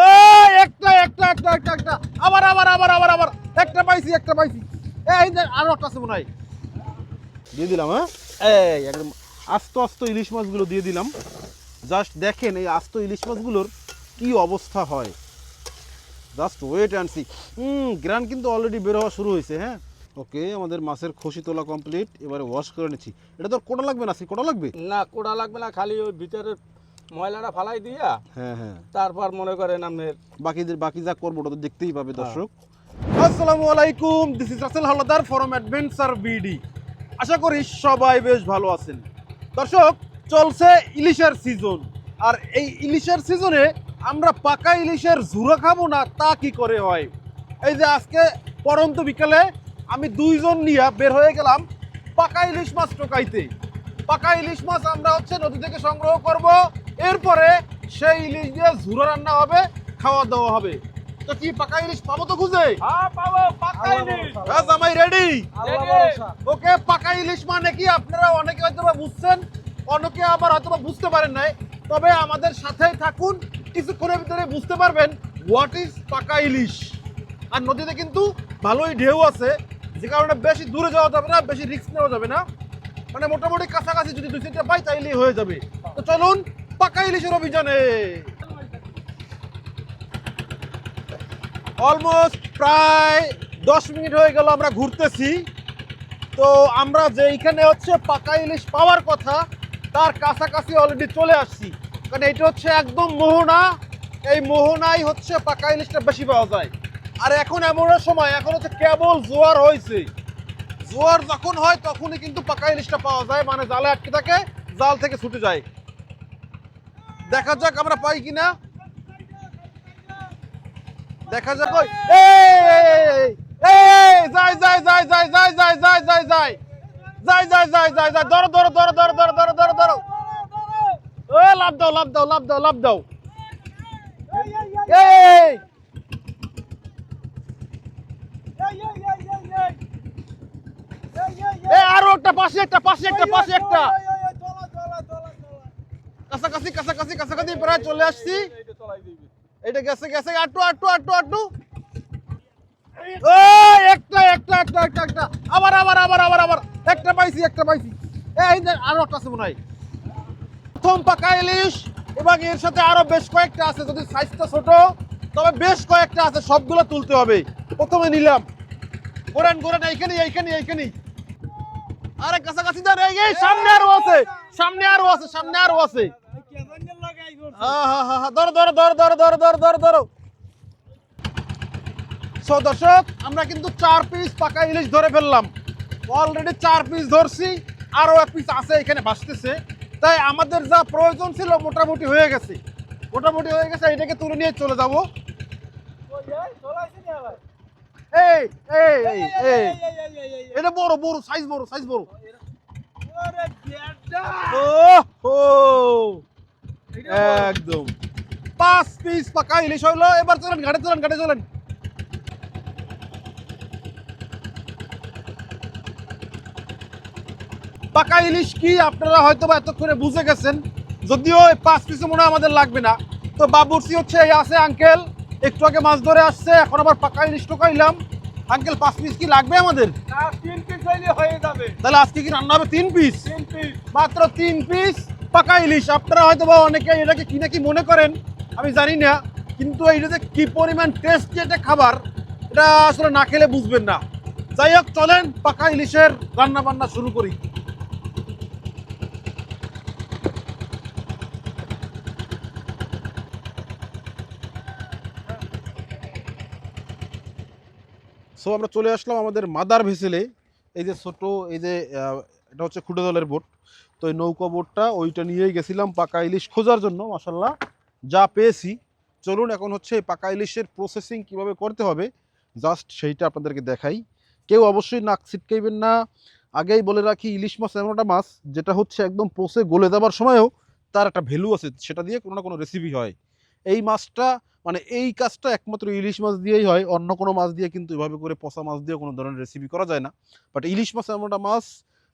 ওই একটা একটা একটা একটা একটা। আবার আবার আবার আবার আবার। একটা পাইছি একটা পাইছি। এই আরও একটা আছে মনে হয়। দিয়ে দিলাম হ্যাঁ? এই, একদম আস্ত আস্ত ইলিশ মাছগুলো দিয়ে দিলাম। জাস্ট দেখেন এই আস্ত ইলিশ মাছগুলোর কি অবস্থা হয়। Just wait and see hmm, গ্রান কিন্তু অলরেডি বের হওয়া শুরু হয়েছে হ্যাঁ? ওকে আমাদের মাছের খসি তোলা কমপ্লিট এবারে ওয়াশ করে নিচ্ছি। এটা তো আর কোটা লাগবে না? সি কোটা লাগবে? না, কোটা লাগবে না, খালি ওই ভিতরের ময়লাটা ফালাই দিয়া হ্যাঁ হ্যাঁ। তারপর মনে করেন আপনার বাকিদের বাকি যা করব ওটা তো দেখতেই পাবে দর্শক। আসসালামু আলাইকুম this is Rasel Howlader from adventure BD আশা করি সবাই বেশ ভালো আছেন। দর্শক চলছে ইলিশের সিজন আর এই ইলিশের সিজনে আমরা পাকা ইলিশের ঝুরো খাব না তা কি করে হয়? এই যে আজকে পরন্ত বিকেলে আমি দুইজন নিয়ে বের হয়ে গেলাম পাকা ইলিশ মাছ টোকাইতে পাকা ইলিশ মাছ আমরা হচ্ছে নদী থেকে সংগ্রহ করব। এরপরে সেই ইলিশ দিয়ে ঝুরো রান্না হবে খাওয়া দাওয়া হবে। তো কি পাকা ইলিশ পাবো তো খুঁজে? হ্যাঁ নেই জামাই রেডি ওকে পাকা ইলিশ মানে কি? আপনারা অনেকে হয়তো বা বুঝছেন অনেকে আবার হয়তো বা বুঝতে পারেন নাই। তবে আমাদের সাথেই থাকুন কিছুক্ষণের ভিতরে বুঝতে পারবেন হোয়াট ইজ পাকা ইলিশ। আর নদীতে কিন্তু ভালোই ঢেউ আছে যে কারণে বেশি দূরে যাওয়া যাবে না বেশি রিস্ক নেওয়া যাবে না। মানে মোটামুটি কাছাকাছি যদি দুই তিনটা পাই তাইলেই হয়ে যাবে। তো চলুন পাকা ইলিশের অভিযানে। অলমোস্ট প্রায় দশ মিনিট হয়ে গেল আমরা ঘুরতেছি। তো আমরা যে এইখানে হচ্ছে পাকা ইলিশ পাওয়ার কথা, তার কাছাকাছি অলরেডি চলে আসছি। কারণ এটা হচ্ছে একদম মোহনা। এই মোহনাই হচ্ছে পাকা ইলিশটা বেশি পাওয়া যায়। আর এখন এমন সময়, এখন হচ্ছে কেবল জোয়ার হয়েছে। জোয়ার যখন হয়, তখনই কিন্তু পাকা ইলিশটা পাওয়া যায়। মানে জালে আটকে থাকে, জাল থেকে ছুটে যায়। দেখা যাক আমরা পাই কিনা দেখা যাক ওই যাই যাই যাই যাই যাই যাই যাই যাই যাই যাই যাই যাই যাই যাই ধরো ধরো ধরো ধরো ধরো ধরো ধরো ধরো লাভ দাও লাভ দাও লাভ দাও লাভ দাও এই আরও একটা পাশে একটা পাশে একটা পাশে একটা কাছাকাছি কাছাকাছি কাছাকাছি, প্রায় চলে আসছি। এটা গেছে গেছে, আটটু আটটু আটটু ওই একটা একটা একটা একটা একটা। আবার আবার আবার আবার আবার। একটা পাইছি একটা পাইছি। আরও একটা আছে মনে হয়। প্রথম পাকা ইলিশ। এবং এর সাথে আরও বেশ কয়েকটা আছে। যদি সাইজটা ছোট, তবে বেশ কয়েকটা আছে। সবগুলো তুলতে হবে। প্রথমে নিলাম। গোরান গোরান এইখানে এইখানে এইখানে আরে, কাছাকাছি ধর এই, সামনে আরও আছে। সামনে আরও আছে, সামনে আরও আছে। ধরো ধরো ধরো ধরো ধরো ধরো ধরো ধরো সো দর্শক আমরা কিন্তু চার পিস পাকা ইলিশ ধরে ফেললাম। অলরেডি চার পিস ধরছি আরও এক পিস আছে এখানে ভাসতেছে। তাই আমাদের যা প্রয়োজন ছিল মোটামুটি হয়ে গেছে। মোটামুটি হয়ে গেছে এটাকে তুলে নিয়ে চলে যাব। এই এই এই এটা বড় বড় সাইজ বড় সাইজ বড়। ও হো একদম। পাঁচ পিস পাকা ইলিশ হইল এবার চলেন ঘাটে চলেন ঘাটে চলেন। পাকা ইলিশ কি আপনারা হয়তো বা এতক্ষণে বুঝে গেছেন যদিও পাঁচ পিসে মনে হয় আমাদের লাগবে না। তো বাবুর্চি হচ্ছে এই আছে আঙ্কেল একটু আগে মাছ ধরে আসছে এখন আবার পাকা ইলিশ টোকাইলাম আঙ্কেল পাঁচ পিস কি লাগবে আমাদের? তিন পিস হয়ে যাবে। তাহলে আজকে কি রান্না হবে? তিন পিস? তিন পিস। মাত্র তিন পিস? পাকা ইলিশ। আপনারা হয়তো বা অনেকে এটাকে কি নাকি মনে করেন, আমি জানি না, কিন্তু এইটা যে কি পরিমাণ টেস্টি একটা খাবার, এটা আসলে না খেলে বুঝবেন না। যাই হোক, চলেন পাকা ইলিশের রান্না বান্না শুরু করি। সো আমরা চলে আসলাম আমাদের মাদার ভেসেলে। এই যে ছোট, এই যে এটা হচ্ছে খুঁটে দলের বোট। তো এই নৌকা বোটটা ওইটা নিয়েই গেছিলাম পাকা ইলিশ খোঁজার জন্য মাসাল্লাহ যা পেয়েছি। চলুন এখন হচ্ছে এই পাকা ইলিশের প্রসেসিং কীভাবে করতে হবে জাস্ট সেইটা আপনাদেরকে দেখাই। কেউ অবশ্যই নাক ছিটকাইবেন না। আগেই বলে রাখি, ইলিশ মাছ এমন একটা মাছ, যেটা হচ্ছে একদম পোষে গলে দেওয়ার সময়ও তার একটা ভ্যালু আছে, সেটা দিয়ে কোনো না কোনো রেসিপি হয়। এই মাছটা মানে এই কাজটা একমাত্র ইলিশ মাছ দিয়েই হয়, অন্য কোনো মাছ দিয়ে কিন্তু এভাবে করে পচা মাছ দিয়ে কোনো ধরনের রেসিপি করা যায় না। বাট ইলিশ মাছ এমন একটা মাছ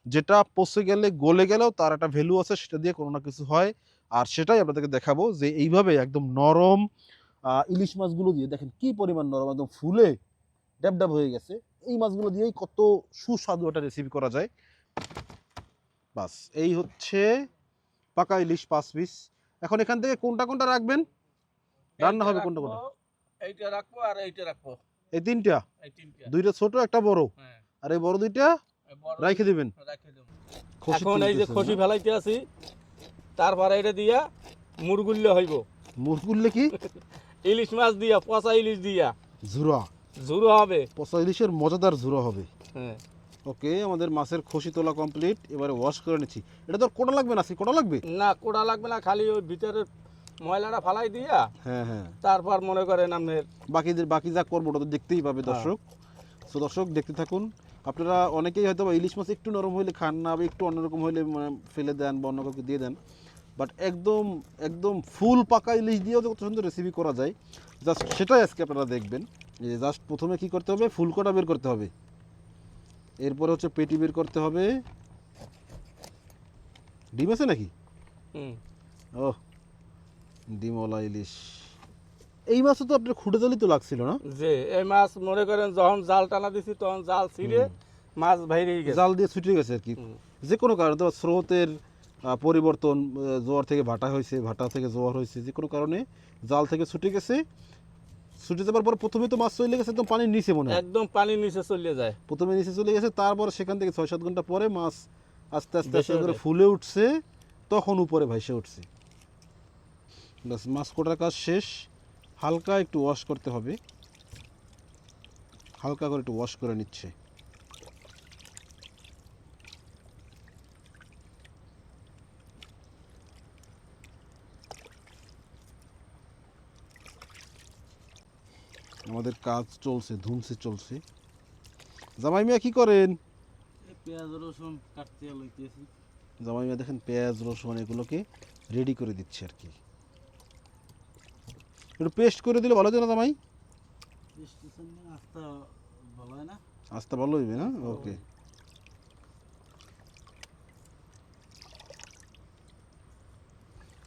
যেটা পচে গেলে গলে গেলেও তার একটা ভ্যালু আছে সেটা দিয়ে কোনো না কিছু হয়। আর সেটাই আপনাদেরকে দেখাবো যে এইভাবে একদম নরম ইলিশ মাছগুলো দিয়ে দেখেন কি পরিমাণ নরম একদম ফুলে ড্যাব ড্যাব হয়ে গেছে। এই মাছগুলো দিয়েই কত সুস্বাদু একটা রেসিপি করা যায়। বাস এই হচ্ছে পাকা ইলিশ পাঁচ পিস এখন এখান থেকে কোনটা কোনটা রাখবেন? রান্না হবে কোনটা কোনটা? এইটা রাখব আর এইটা রাখব। এই তিনটা। দুইটা ছোট একটা বড়? হ্যাঁ। আর এই বড় দুইটা? রাইখে দিবেন? এখন এই যে খসি ফেলাইতে আছি তারপরে এটা দিয়া মুরগুল্য হইব। করলে কি? ইলিশ মাছ দিয়া পচা ইলিশ দিয়া। ঝুরা। ঝুরো হবে। পচা ইলিশের মজাদার ঝুরা হবে। হ্যাঁ। ওকে আমাদের মাছের খসি তোলা কমপ্লিট এবারে ওয়াশ করে নিচ্ছি। এটা তো কোটা লাগবে না কোটা লাগবে? না কোড়া লাগবে না খালি ওই ভিতরের ময়লাটা ফালাই দিয়া হ্যাঁ হ্যাঁ। তারপর মনে করেন আপনার বাকিদের বাকি যা করব ওটা তো দেখতেই পাবে হ্যাঁ। দর্শক। তো দর্শক দেখতে থাকুন। আপনারা অনেকেই হয়তো বা ইলিশ মাছ একটু নরম হইলে খান না বা একটু অন্যরকম হইলে মানে ফেলে দেন বা অন্য কাউকে দিয়ে দেন। বাট একদম একদম ফুল পাকা ইলিশ দিয়েও কত সুন্দর রেসিপি করা যায় জাস্ট সেটাই আজকে আপনারা দেখবেন। যে জাস্ট প্রথমে কি করতে হবে? ফুল কটা বের করতে হবে। এরপরে হচ্ছে পেটি বের করতে হবে। ডিম আছে নাকি? ও ডিমওয়ালা ইলিশ। এই মাছও তো আপনার খুঁটে জালি তো লাগছিল না? যে এই মাছ মনে করেন যখন জাল টানা দিছি তখন জাল ছিঁড়ে মাছ বাইরে গেছে। জাল দিয়ে ছুটে গেছে আর কি। যে কোনো কারণে তো স্রোতের পরিবর্তন জোয়ার থেকে ভাটা হয়েছে ভাটা থেকে জোয়ার হয়েছে যে কোনো কারণে জাল থেকে ছুটে গেছে। ছুটে যাবার পর প্রথমে তো মাছ চলে গেছে একদম পানির নিচে মনে হয়। একদম পানির নিচে চলে যায়। প্রথমে নিচে চলে গেছে তারপর সেখান থেকে ছয় সাত ঘণ্টা পরে মাছ আস্তে আস্তে আস্তে করে ফুলে উঠছে তখন উপরে ভাইসে উঠছে। ব্যাস মাছ কোটার কাজ শেষ। হালকা একটু ওয়াশ করতে হবে। হালকা করে একটু ওয়াশ করে নিচ্ছে। আমাদের কাজ চলছে ধুমসে চলছে। জামাই মিয়া কি করেন? পেঁয়াজ রসুন কাটতে লইতেছি। জামাই মিয়া দেখেন পেঁয়াজ রসুন এগুলোকে রেডি করে দিচ্ছে আর কি। একটু পেস্ট করে দিলে ভালো হতো না জামাই? আস্তা ভালো না আস্তে ভালো হইবে না? ওকে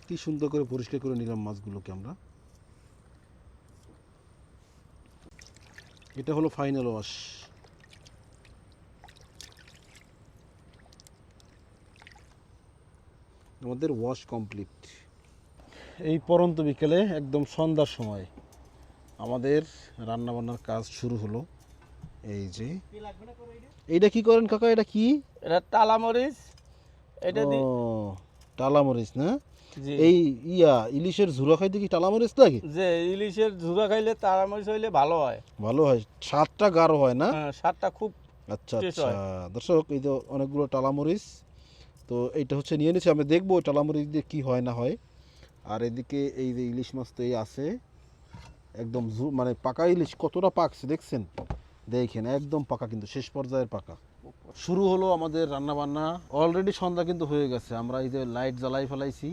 কি সুন্দর করে পরিষ্কার করে নিলাম মাছগুলোকে আমরা। এটা হলো ফাইনাল ওয়াশ আমাদের ওয়াশ কমপ্লিট এই পরন্ত বিকেলে একদম সন্ধ্যার সময় আমাদের রান্নাবান্নার কাজ শুরু হলো। এই যে। এইটা কি করেন কাকা? এটা কি? এটা টালা মরিচ এটা দি ও, টালামরিচ না? এই ইয়া ইলিশের ঝুরা খাইতে কি টালামরিচ লাগে? যে ইলিশের ঝুরা খাইলে তারা মরিচ হইলে ভালো হয়। ভালো হয়। স্বাদটা গাঢ় হয় না? হ্যাঁ, স্বাদটা খুব আচ্ছা আচ্ছা। দর্শক এই তো অনেকগুলো টালামরিচ তো এইটা হচ্ছে নিয়ে নিচ্ছি আমি দেখব টালামরিচ দিয়ে কি হয় না হয়। আর এদিকে এই যে ইলিশ মাছ তো এই আছে। একদম মানে পাকা ইলিশ, কতটা পাকছে দেখছেন? দেখেন, একদম পাকা কিন্তু, শেষ পর্যায়ের পাকা। শুরু হলো আমাদের রান্না বান্না অলরেডি সন্ধ্যা কিন্তু হয়ে গেছে। আমরা এই যে লাইট জ্বালাই ফেলাইছি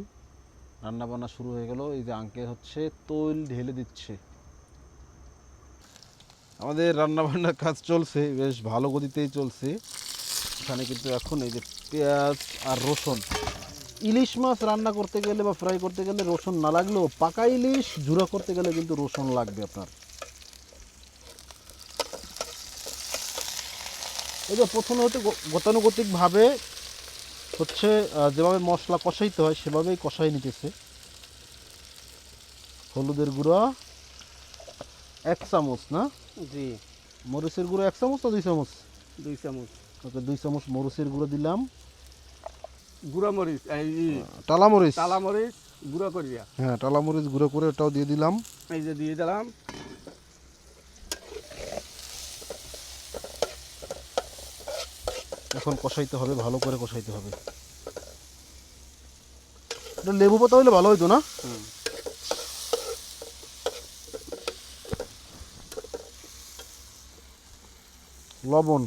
রান্না বান্না শুরু হয়ে গেল। এই যে আঙ্কে হচ্ছে তৈল ঢেলে দিচ্ছে। আমাদের রান্না বান্নার কাজ চলছে, বেশ ভালো গতিতেই চলছে। এখানে কিন্তু এখন এই যে পেঁয়াজ আর রসুন। ইলিশ মাছ রান্না করতে গেলে বা ফ্রাই করতে গেলে রসুন না লাগলেও পাকা ইলিশ জুড়া করতে গেলে কিন্তু রসুন লাগবে আপনার। এই যে প্রথমে হতে গতানুগতিকভাবে হচ্ছে যেভাবে মশলা কষাইতে হয় সেভাবেই কষাই নিতেছে। হলুদের গুঁড়া এক চামচ না? জি। মরিচের গুঁড়ো এক চামচ না দুই চামচ? দুই চামচ। ওকে দুই চামচ মরিচের গুঁড়ো দিলাম। গুঁড়া মরিচ এই টালা মরিচ টালা মরিচ গুঁড়া করিয়া হ্যাঁ টালা মরিচ গুঁড়ো করে ওটাও দিয়ে দিলাম। এই যে দিয়ে দিলাম। এখন কষাইতে হবে ভালো করে কষাইতে হবে। এটা লেবু পাতা হইলে ভালো হইতো না? লবণ।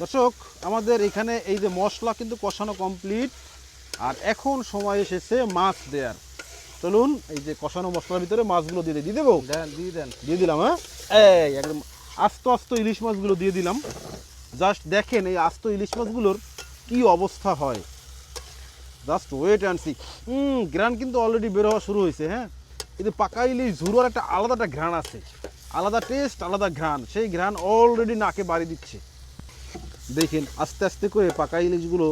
দর্শক আমাদের এখানে এই যে মশলা কিন্তু কষানো কমপ্লিট আর এখন সময় এসেছে মাছ দেওয়ার চলুন এই যে কষানো মশলার ভিতরে মাছগুলো দিয়ে দিয়ে দেবো? দিয়ে দেন। দিয়ে দিলাম হ্যাঁ? এই একদম আস্ত আস্ত ইলিশ মাছগুলো দিয়ে দিলাম। জাস্ট দেখেন এই আস্ত ইলিশ মাছগুলোর কি অবস্থা হয়। Just wait and see hmm গ্রান কিন্তু অলরেডি বের হওয়া শুরু হয়েছে হ্যাঁ? কিন্তু পাকা ইলিশ ঝুরোর একটা আলাদা একটা ঘ্রাণ আছে। আলাদা টেস্ট আলাদা ঘ্রাণ। সেই ঘ্রাণ অলরেডি নাকে বাড়ি দিচ্ছে। দেখেন, আস্তে আস্তে করে পাকা ইলিশগুলো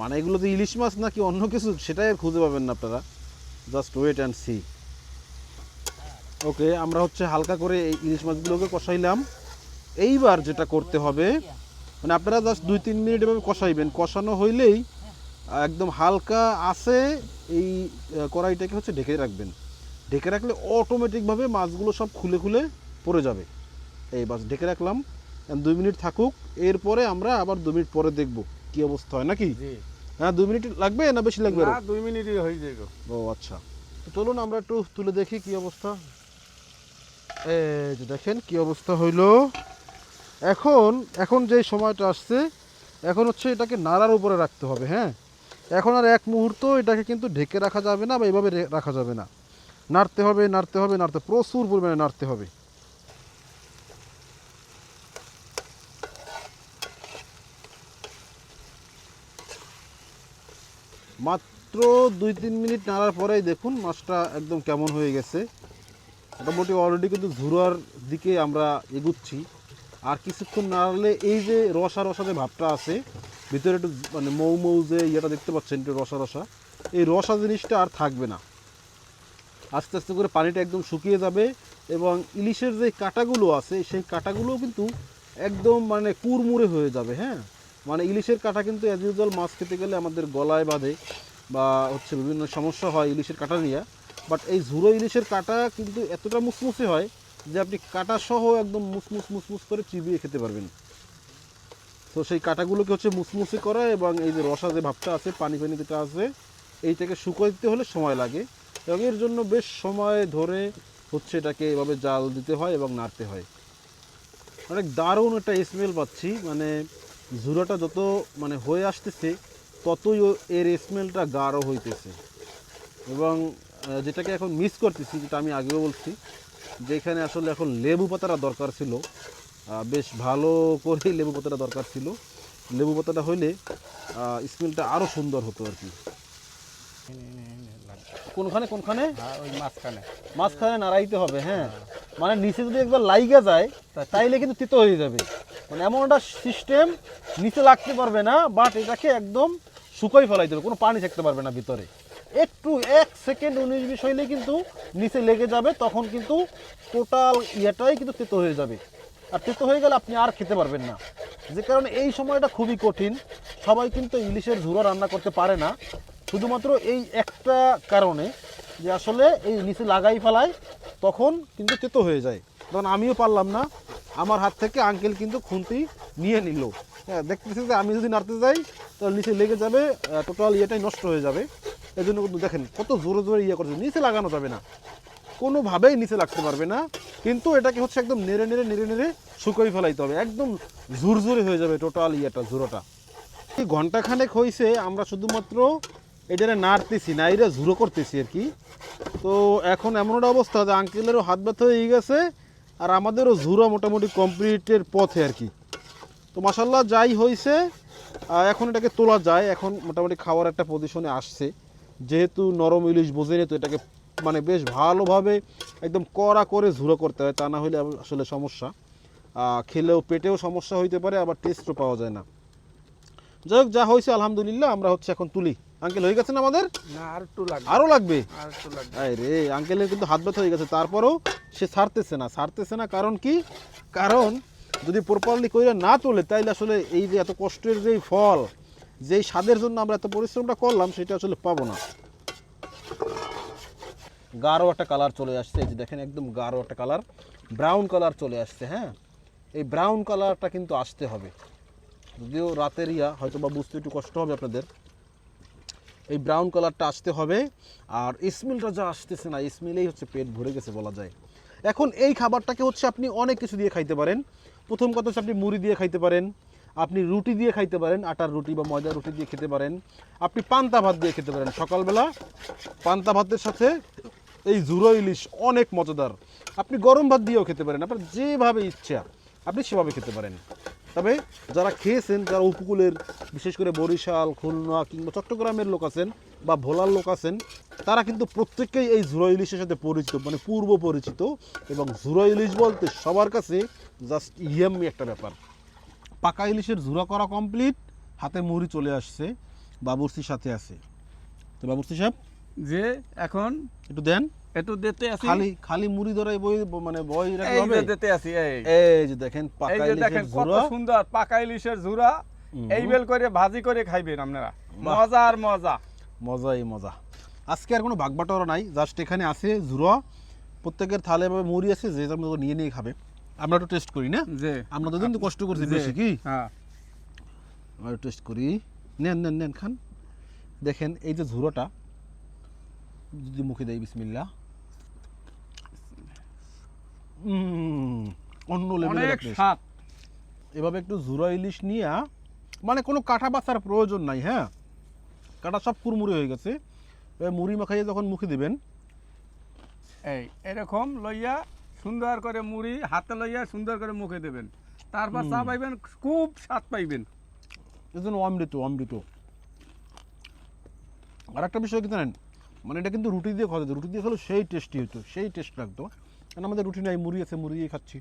মানে এগুলো তো ইলিশ মাছ নাকি অন্য কিছু, সেটাই খুঁজে পাবেন না আপনারা। Just wait and see okay আমরা হচ্ছে হালকা করে এই ইলিশ মাছগুলোকে কষাইলাম। এইবার যেটা করতে হবে মানে আপনারা জাস্ট দুই তিন মিনিট এভাবে কষাইবেন। কষানো হইলেই একদম হালকা আছে, এই কড়াইটাকে হচ্ছে ঢেকে রাখবেন। ঢেকে রাখলে অটোমেটিকভাবে মাছগুলো সব খুলে খুলে পড়ে যাবে। এই বাস, ঢেকে রাখলাম। দুই মিনিট থাকুক এরপরে আমরা আবার দু মিনিট পরে দেখব কি অবস্থা হয় নাকি? হ্যাঁ দুই মিনিট লাগবে না বেশি লাগবে না দুই মিনিটই হয়ে যাবে। ও আচ্ছা। চলুন আমরা একটু তুলে দেখি কি অবস্থা। এই যে দেখেন কি অবস্থা হইল। এখন এখন যে সময়টা আসছে এখন হচ্ছে এটাকে নাড়ার উপরে রাখতে হবে হ্যাঁ? এখন আর এক মুহূর্ত এটাকে কিন্তু ঢেকে রাখা যাবে না বা এভাবে রাখা যাবে না। নাড়তে হবে নাড়তে হবে নাড়তে প্রচুর পরিমাণে নাড়তে হবে। মাত্র দুই তিন মিনিট নাড়ার পরেই দেখুন মাছটা একদম কেমন হয়ে গেছে। মোটামুটি অলরেডি কিন্তু ঝুরার দিকে আমরা এগুচ্ছি। আর কিছুক্ষণ নাড়ালে এই যে রসা রসা যে ভাবটা আছে, ভিতরে একটু মানে মৌ মৌ যে ইয়েটা দেখতে পাচ্ছেন, একটু রসা রসা, এই রসা জিনিসটা আর থাকবে না। আস্তে আস্তে করে পানিটা একদম শুকিয়ে যাবে এবং ইলিশের যে কাঁটাগুলো আছে, সেই কাঁটাগুলোও কিন্তু একদম মানে কুরমুরে হয়ে যাবে হ্যাঁ? মানে ইলিশের কাঁটা কিন্তু অ্যাজ ইউজুয়াল মাছ খেতে গেলে আমাদের গলায় বাঁধে বা হচ্ছে বিভিন্ন সমস্যা হয় ইলিশের কাঁটা নিয়ে। বাট এই ঝুরো ইলিশের কাঁটা কিন্তু এতটা মুসমুসে হয় যে আপনি কাঁটা সহ একদম মুসমুস মুসমুস করে চিবিয়ে খেতে পারবেন। তো সেই কাঁটাগুলোকে হচ্ছে মুসমুসে করা এবং এই যে রসা যে ভাবটা আছে, পানি পানি যেটা আছে, এইটাকে শুকাইতে হলে সময় লাগে এবং এর জন্য বেশ সময় ধরে হচ্ছে এটাকে এভাবে জাল দিতে হয় এবং নাড়তে হয়। অনেক দারুণ একটা স্মেল পাচ্ছি। মানে ঝুরাটা যত মানে হয়ে আসতেছে ততই এর স্মেলটা গাঢ় হইতেছে। এবং যেটাকে এখন মিস করতেছি যেটা আমি আগেও বলছি যে এখানে আসলে এখন লেবু পাতাটা দরকার ছিল। বেশ ভালো করেই লেবু পাতাটা দরকার ছিল। লেবু পাতাটা হইলে স্মেলটা আরও সুন্দর হতো আর কি। কোনখানে কোনখানে? হ্যাঁ মাঝখানে। মাঝখানে নাড়াইতে হবে হ্যাঁ। মানে নিচে যদি একবার লাইগা যায় তাইলে কিন্তু তিতো হয়ে যাবে। মানে এমন একটা সিস্টেম নিচে লাগতে পারবে না বাট এটাকে একদম শুকাই ফেলাইতে হবে, কোনো পানি থাকতে পারবে না ভিতরে। একটু এক সেকেন্ড উনিশ বিশ হইলে কিন্তু নিচে লেগে যাবে, তখন কিন্তু টোটাল ইয়েটাই কিন্তু তেতো হয়ে যাবে। আর তেতো হয়ে গেলে আপনি আর খেতে পারবেন না। যে কারণে এই সময়টা খুবই কঠিন, সবাই কিন্তু ইলিশের ঝুড়ো রান্না করতে পারে না। শুধুমাত্র এই একটা কারণে যে আসলে এই নিচে লাগাই ফেলায়, তখন কিন্তু তেতো হয়ে যায়। তখন আমিও পারলাম না। আমার হাত থেকে আঙ্কেল কিন্তু খুন্তি নিয়ে নিল। হ্যাঁ দেখতেছি যে আমি যদি নাড়তে যাই, তাহলে নিচে লেগে যাবে টোটাল ইয়েটাই নষ্ট হয়ে যাবে। এই জন্য কিন্তু দেখেন, কত জোরে জোরে ইয়ে করছে, নিচে লাগানো যাবে না। কোনোভাবেই নিচে লাগতে পারবে না। কিন্তু এটাকে হচ্ছে একদম নেড়ে নেড়ে নেড়ে নেড়ে শুকোই ফেলাইতে হবে। একদম ঝুরঝুরে হয়ে যাবে টোটাল ইয়েটা ঝুরোটা এই ঘন্টাখানেক হয়েছে আমরা শুধুমাত্র এটারে নাড়তেছি না এটা ঝুরো করতেছি আর কি। তো এখন এমন একটা অবস্থা যে আঙ্কেলেরও হাত ব্যথা হয়ে গেছে আর আমাদেরও ঝুরা মোটামুটি কমপ্লিটের পথে আর কি। তো মাসাল্লাহ যাই হয়েছে এখন এটাকে তোলা যায়। এখন মোটামুটি খাওয়ার একটা পজিশনে আসছে। যেহেতু নরম ইলিশ বোঝেনি, তো এটাকে মানে বেশ ভালোভাবে একদম কড়া করে ঝুরো করতে হয়, তা না হলে আসলে সমস্যা। খেলেও পেটেও সমস্যা হইতে পারে, আবার টেস্টও পাওয়া যায় না। যাই হোক, যা হয়েছে আলহামদুলিল্লাহ, আমরা হচ্ছে এখন তুলি। আঙ্কেল হয়ে গেছে না আমাদের? না আর একটু লাগবে। আরও লাগবে? আর একটু লাগবে। আঙ্কেলের কিন্তু হাত ব্যথা হয়ে গেছে তারপরেও সে ছাড়তেছে না। ছাড়তেছে না কারণ কি? কারণ যদি প্রপারলি কইরা না তোলে তাইলে আসলে এই যে এত কষ্টের যেই ফল যেই স্বাদের জন্য আমরা এত পরিশ্রমটা করলাম সেটা আসলে পাবো না। গাঢ় একটা কালার চলে আসছে এই যে দেখেন একদম গাঢ় একটা কালার ব্রাউন কালার চলে আসছে হ্যাঁ? এই ব্রাউন কালারটা কিন্তু আসতে হবে। যদিও রাতের ইয়া হয়তো বা বুঝতে একটু কষ্ট হবে আপনাদের। এই ব্রাউন কালারটা আসতে হবে। আর স্মেলটা যা আসতেছে না স্মেলেই হচ্ছে পেট ভরে গেছে বলা যায়। এখন এই খাবারটাকে হচ্ছে আপনি অনেক কিছু দিয়ে খাইতে পারেন। প্রথম কথা হচ্ছে আপনি মুড়ি দিয়ে খাইতে পারেন, আপনি রুটি দিয়ে খাইতে পারেন, আটার রুটি বা ময়দার রুটি দিয়ে খেতে পারেন। আপনি পান্তা ভাত দিয়ে খেতে পারেন। সকালবেলা পান্তা ভাতের সাথে এই ঝুরো ইলিশ অনেক মজাদার। আপনি গরম ভাত দিয়েও খেতে পারেন। আপনার যেভাবে ইচ্ছা, আপনি সেভাবে খেতে পারেন। তবে যারা খেয়েছেন যারা উপকূলের বিশেষ করে বরিশাল খুলনা কিংবা চট্টগ্রামের লোক আছেন বা ভোলার লোক আছেন তারা কিন্তু প্রত্যেকেই এই ঝুরো ইলিশের সাথে পরিচিত মানে পূর্ব পরিচিত এবং ঝুরো ইলিশ বলতে সবার কাছে জাস্ট ইয়াম্মি একটা ব্যাপার। পাকা ইলিশের ঝুরা করা কমপ্লিট হাতে মুড়ি চলে আসছে বাবুর্চির সাথে আছে। তো বাবুর্চি সাহেব? যে এখন একটু দেন। একটু দিতে আছি। খালি খালি মুড়ি ধরাই বই মানে বই রাখলে হবে দিতে আছি এই। এই যে দেখেন পাকা যে দেখেন কত সুন্দর পাকা ইলিশের ঝুরা এই বেল করে ভাজি করে খাইবেন আপনারা। মজা আর মজা মজাই মজা। আজকে আর কোনো বাগবাটোয়ারা নাই জাস্ট এখানে আছে ঝুরা প্রত্যেকের থালে এভাবে মুড়ি আছে যে যার নিয়ে নিয়ে খাবে। আমরা একটু টেস্ট করি না আমরা তো কিন্তু কষ্ট করছি বেশি কি? হ্যাঁ আমরা টেস্ট করি নেন নেন নেন খান। দেখেন এই যে ঝুরোটা যদি মুখে দেয় বিসমিল্লা অন্য লেভেলের স্বাদ। এভাবে একটু ঝুরা ইলিশ নিয়ে মানে কোনো কাঁটা বাছার প্রয়োজন নাই হ্যাঁ? কাঁটা সব কুরমুরি হয়ে গেছে। মুড়ি মাখাইয়ে যখন মুখে দিবেন এই এরকম লইয়া সুন্দর করে মুড়ি হাতে লইয়া সুন্দর করে মুখে দেবেন। তারপর চা পাইবেন খুব স্বাদ পাইবেন। এজন্য অমৃত অমৃত। আর একটা বিষয় কি জানেন? মানে এটা কিন্তু রুটি দিয়ে খাওয়া যেত রুটি দিয়ে খেলে সেই টেস্টি হতো সেই টেস্ট লাগতো। আমাদের রুটিনে মুড়ি আছে মুড়ি খাচ্ছি।